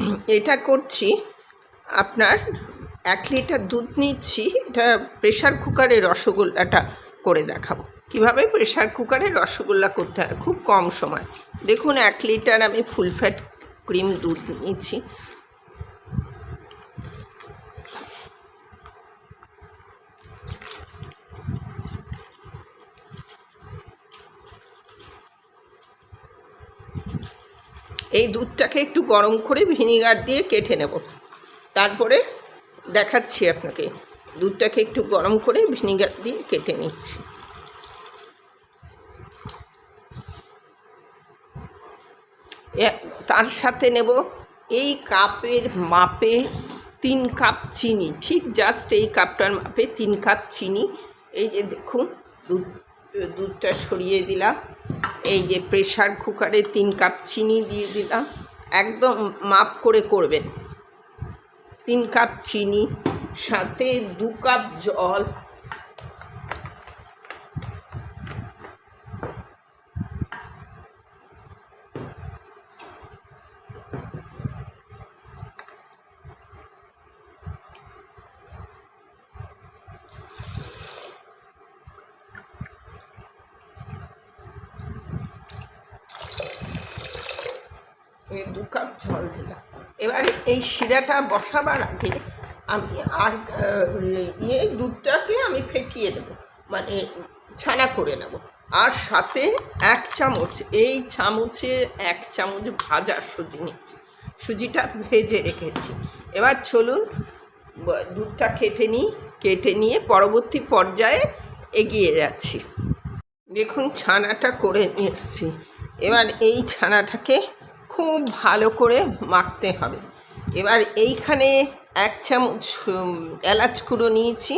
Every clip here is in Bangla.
এটা করছি, আপনার এক লিটার দুধ নিচ্ছি, এটা প্রেশার কুকারে রসগোল্লাটা করে দেখাবো। কীভাবে প্রেশার কুকারে রসগোল্লা করতে হয়? খুব কম সময়। দেখুন, এক লিটার আমি ফুল ফ্যাট ক্রিম দুধ নিয়েছি। এই দুধটাকে একটু গরম করে ভিনিগার দিয়ে কেটে নেব। তারপরে দেখাচ্ছি আপনাকে। দুধটাকে একটু গরম করে ভিনিগার দিয়ে কেটে নিচ্ছি। তার সাথে নেব এই কাপের মাপে তিন কাপ চিনি। ঠিক জাস্ট এই কাপটার মাপে তিন কাপ চিনি। এই যে দেখুন, দুধ, দুধটা সরিয়ে দিলাম। এই যে প্রেশার কুকারে তিন কাপ চিনি দিয়ে দিলাম। একদম মাপ করে করবেন। তিন কাপ চিনি, সাথে দু কাপ জল এই দু কাপ জল দিলাম। এবার এই শিরাটা বসাবার আগে আমি আর ইয়ে দুধটাকে আমি ফেটিয়ে দেব মানে ছানা করে নেব। আর সাথে এক চামচ, এই চামচে এক চামচ ভাজা সুজি নিচ্ছি সুজিটা ভেজে রেখেছি। এবার চলুন, দুধটা কেটে নিই, কেটে নিয়ে পরবর্তী পর্যায়ে এগিয়ে যাচ্ছি। দেখুন, ছানাটা করে নিয়ে এবার এই ছানাটাকে খুব ভালো করে মাখতে হবে। এবার এইখানে এক চামচ এলাচ গুঁড়ো নিয়েছি।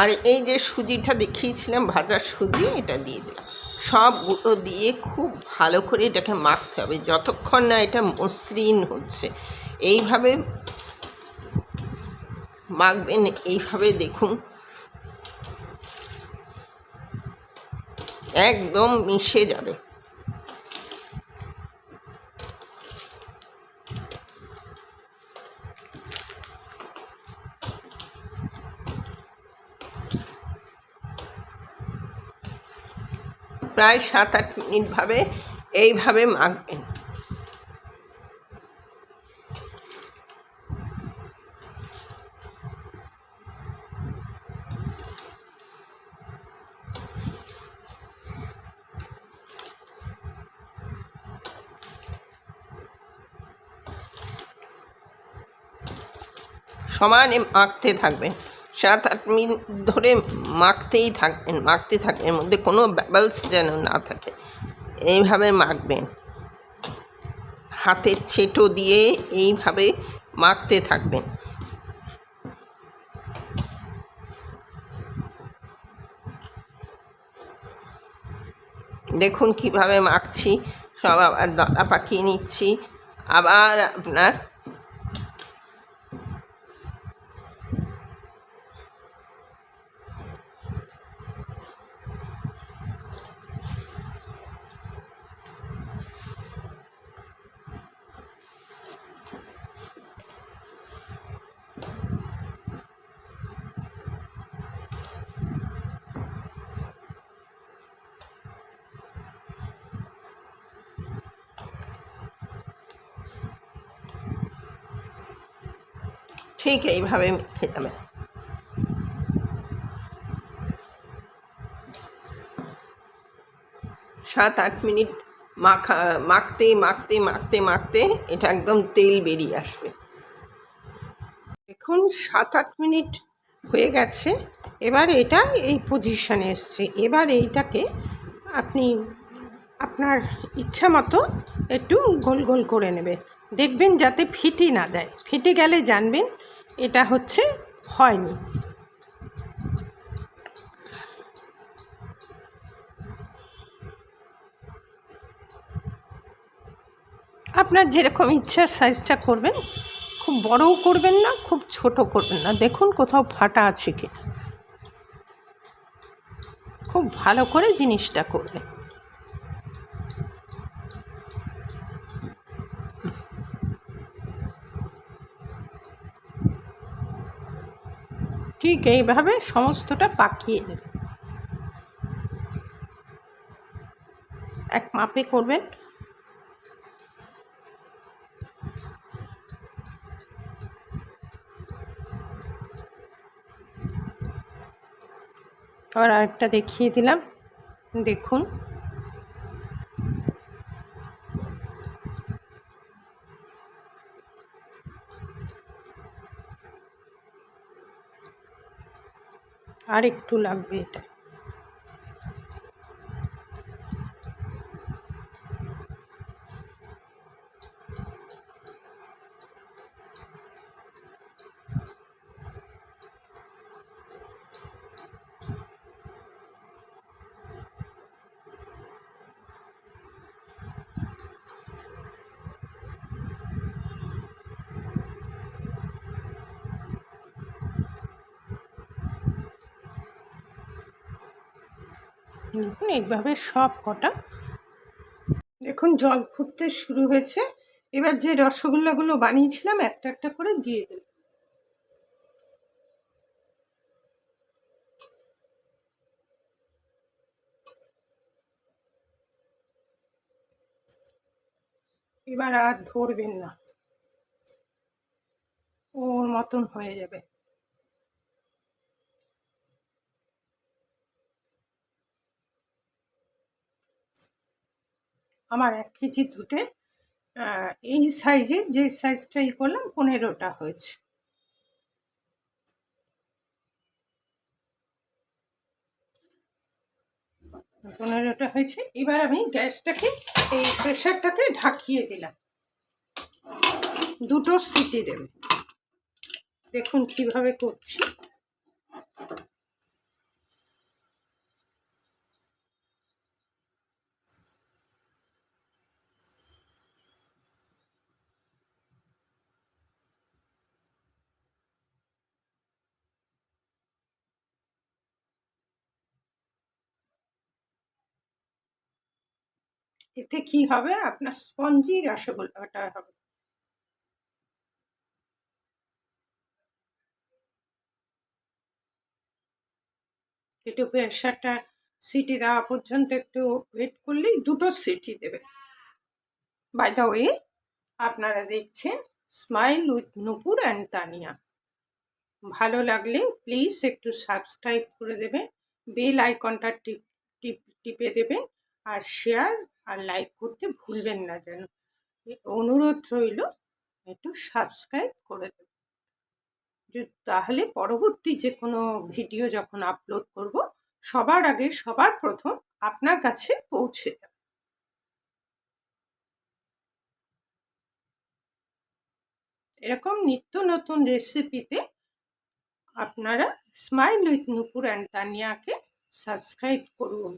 আর এই যে সুজিটা দেখিয়েছিলাম ভাজার সুজি, এটা দিয়ে দিলাম। সব গুঁড়ো দিয়ে খুব ভালো করে এটাকে মাখতে হবে। যতক্ষণ না এটা মসৃণ হচ্ছে। এইভাবে মাখবেন, এইভাবে দেখুন। একদম মিশে যাবে। প্রায় সাত আট মিনিট ভাবে এইভাবে মাখবেন। সমানে আঁকতে থাকবেন। সাত আট মিনিট ধরে মাখতেই থাকবেন মাখতে থাকবেন, এর মধ্যে কোনো ব্যাবলস যেন না থাকে। এইভাবে মাখবেন হাতের ছেটো দিয়ে এইভাবে মাখতে থাকবেন। দেখুন কীভাবে মাখছি সব আবার দাদা পাকিয়ে নিচ্ছি। আবার আপনার ঠিক এইভাবে যাবেন সাত আট মিনিট মাখা, মাখতে মাখতে মাখতে মাখতে এটা একদম তেল বেরিয়ে আসবে। দেখুন, সাত আট মিনিট হয়ে গেছে। এবার এটা এই পজিশানে এসছে। এবার এইটাকে আপনি আপনার ইচ্ছা মতো একটু গোল গোল করে নেবে। দেখবেন যাতে ফিটে না যায়। ফিটে গেলে জানবেন এটা হচ্ছে হয়নি। আপনার যেরকম ইচ্ছা সাইজটা করবেন, খুব বড়ও করবেন না, খুব ছোট করবেন না। দেখুন কোথাও ফাটা আছে কি খুব ভালো করে জিনিসটা করবেন। ঠিক এইভাবে সমস্তটা পাকিয়ে নেবে। এক মাপে করবেন। আর আরেকটা দেখিয়ে দিলাম। দেখুন। আর একটু লাগবে এটা। দেখুন, এইভাবে সব কটা। দেখুন, জল ফুটতে শুরু হয়েছে। এবার যে রসগোল্লাগুলো বানিয়েছিলাম, একটা একটা করে দিয়ে দেব। এবার আর ধরবেন না। ওর মতন হয়ে যাবে। আমার এক কেজি দুধে এই সাইজে যে সাইজটাই করলাম পনেরোটা হয়েছে। পনেরোটা হয়েছে। এবার আমি গ্যাসটাকে, এই প্রেশারটাকে ঢাকিয়ে দিলাম। দুটো সিটি দেবে। দেখুন কীভাবে করছি। এতে কি হবে? আপনার স্পঞ্জি রসগোল্লাটা হবে। একটু প্রেশারটা সিটি দেওয়া পর্যন্ত একটু ওয়েট করলেই দুটো সিটি দেবে। বাই দ্য ওয়ে আপনারা দেখছেন smile with Nupur and Tania ভালো লাগলে প্লিজ একটু সাবস্ক্রাইব করে দেবেন বেল আইকনটা টিপ টিপ, টিপে দেবেন আর শেয়ার আর লাইক করতে ভুলবেন না যেন। অনুরোধ রইল, একটু সাবস্ক্রাইব করে দেবেন। তাহলে পরবর্তী যে কোনো ভিডিও যখন আপলোড করব, সবার আগে সবার প্রথম আপনার কাছে পৌঁছে যাবে। এরকম নিত্য নতুন রেসিপিতে আপনারা স্মাইল উইথ নুপুর অ্যান্ড তানিয়াকে সাবস্ক্রাইব করুন।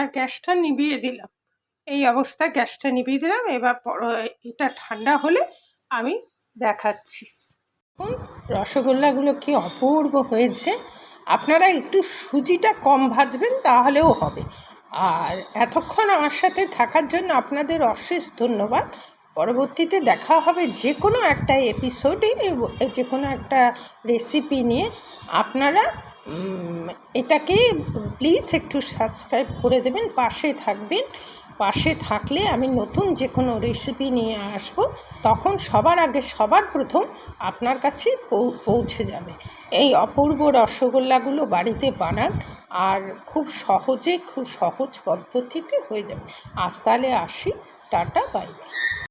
এবার গ্যাসটা নিভিয়ে দিলাম। এই অবস্থায় গ্যাসটা নিভিয়ে দিলাম, এবার এটা ঠান্ডা হলে আমি দেখাচ্ছি। দেখুন, রসগোল্লাগুলো কি অপূর্ব হয়েছে। আপনারা একটু সুজিটা কম ভাজবেন, তাহলেও হবে। আর এতক্ষণ আমার সাথে থাকার জন্য আপনাদের অশেষ ধন্যবাদ। পরবর্তীতে দেখা হবে যে কোনো একটা এপিসোডে যে কোনো একটা রেসিপি নিয়ে। আপনারা এটাকে প্লিজ একটু সাবস্ক্রাইব করে দেবেন, পাশে থাকবেন। পাশে থাকলে আমি নতুন যে কোনো রেসিপি নিয়ে আসব, তখন সবার আগে সবার প্রথম আপনার কাছে পৌঁছে যাবে। এই অপূর্ব রসগোল্লাগুলো বাড়িতে বানান, আর খুব সহজে, খুব সহজ পদ্ধতিতে হয়ে যাবে। আজ তাহলে আসি, টাটা বাই